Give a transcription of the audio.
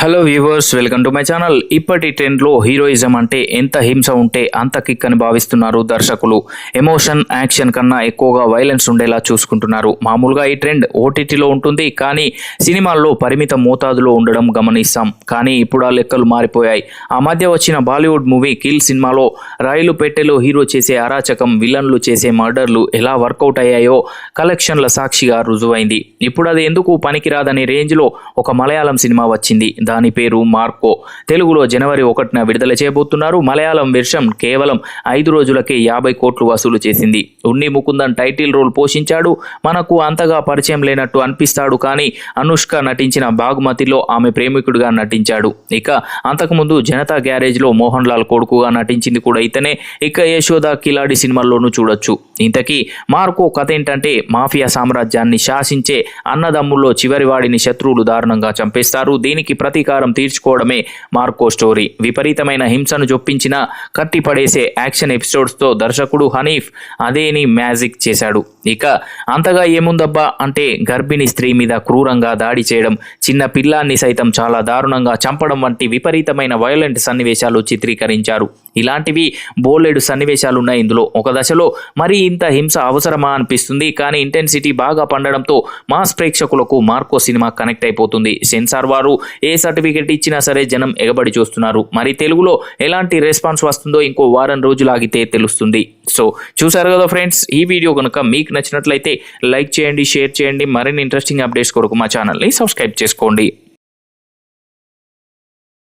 Hello viewers welcome to my channel ఇప్పటి ట్రెండ్లో heroism అంటే ఎంత హింస ఉంటే అంత కిక్ అని భావిస్తున్నారు దర్శకులు. ఎమోషన్ యాక్షన్ కన్నా ఎక్కువగా వైలెన్స్ ఉండేలా చూసుకుంటున్నారు. మామూలుగా ఈ ట్రెండ్ ఓటీటీలో ఉంటుంది కానీ సినిమాల్లో పరిమిత మోతాదులో ఉండడం గమనిస్తాం. కానీ ఇప్పుడు ఆ లెక్కలు మారిపోయాయి. ఆ మధ్య వచ్చిన బాలీవుడ్ మూవీ కిల్ సినిమాలో రైలు పెట్టెలో హీరో చేసే అరాచకం విలన్లు చేసే మర్డర్లు ఎలా వర్కౌట్ అయ్యాయో కలెక్షన్ల సాక్షిగా రుజువైంది. ఇప్పుడు అది ఎందుకు పనికిరాదనే రేంజ్లో ఒక మలయాళం సినిమా వచ్చింది. దాని పేరు మార్కో. తెలుగులో జనవరి ఒకటిన విడుదల చేయబోతున్నారు. మలయాళం వెర్షన్ కేవలం ఐదు రోజులకే యాభై కోట్లు వసూలు చేసింది. ఉన్ని ముకుందన్ టైటిల్ రోల్ పోషించాడు. మనకు అంతగా పరిచయం లేనట్టు అనిపిస్తాడు కానీ అనుష్క నటించిన బాగుమతిలో ఆమె ప్రేమికుడిగా నటించాడు. ఇక అంతకుముందు జనతా గ్యారేజ్లో మోహన్ లాల్ కొడుకుగా నటించింది కూడా ఇతనే. ఇక యశోద కిలాడి సినిమాల్లోనూ చూడొచ్చు. ఇంతకీ మార్కో కథ ఏంటంటే మాఫియా సామ్రాజ్యాన్ని శాసించే అన్నదమ్ముల్లో చివరివాడిని శత్రువులు దారుణంగా చంపేస్తారు. దీనికి ప్రతీకారం తీర్చుకోవడమే మార్కో స్టోరీ. విపరీతమైన హింసను జొప్పించిన కట్టిపడేసే యాక్షన్ ఎపిసోడ్స్తో దర్శకుడు హనీఫ్ అదేని మ్యాజిక్ చేశాడు. ఇక అంతగా ఏముందబ్బా అంటే గర్భిణీ స్త్రీ మీద క్రూరంగా దాడి చేయడం చిన్న పిల్లాన్ని సైతం చాలా దారుణంగా చంపడం వంటి విపరీతమైన వైలెంట్ సన్నివేశాలు చిత్రీకరించారు. ఇలాంటివి బోలెడు సన్నివేశాలు ఉన్నాయి ఇందులో. ఒక దశలో మరి ఇంత హింస అవసరమా అనిపిస్తుంది కానీ ఇంటెన్సిటీ బాగా పండడంతో మాస్ ప్రేక్షకులకు మార్కో సినిమా కనెక్ట్ అయిపోతుంది. సెన్సార్ వారు ఏ సర్టిఫికెట్ ఇచ్చినా సరే జనం ఎగబడి చూస్తున్నారు. మరి తెలుగులో ఎలాంటి రెస్పాన్స్ వస్తుందో ఇంకో వారం రోజులు ఆగితే తెలుస్తుంది. సో చూసారు కదా ఫ్రెండ్స్ ఈ వీడియో కనుక మీకు నచ్చినట్లయితే లైక్ చేయండి షేర్ చేయండి. మరిన్ని ఇంట్రెస్టింగ్ అప్డేట్స్ కొరకు మా ఛానల్ని సబ్స్క్రైబ్ చేసుకోండి.